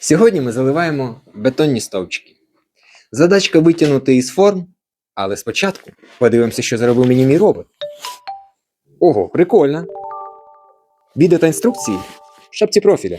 Сьогодні ми заливаємо бетонні стовпчики. Задачка витягнути із форм, але спочатку подивимося, що зробив мені мій робот. Ого, прикольно. Відео та інструкції в шапці профіля.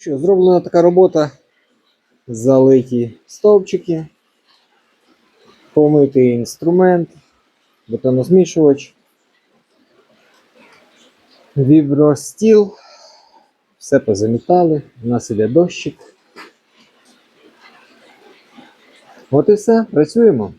Що, зроблена така робота. Залиті стовпчики, помитий інструмент, бетонозмішувач, вібростіл. Все позамітали. У нас іде дощик. От і все, працюємо.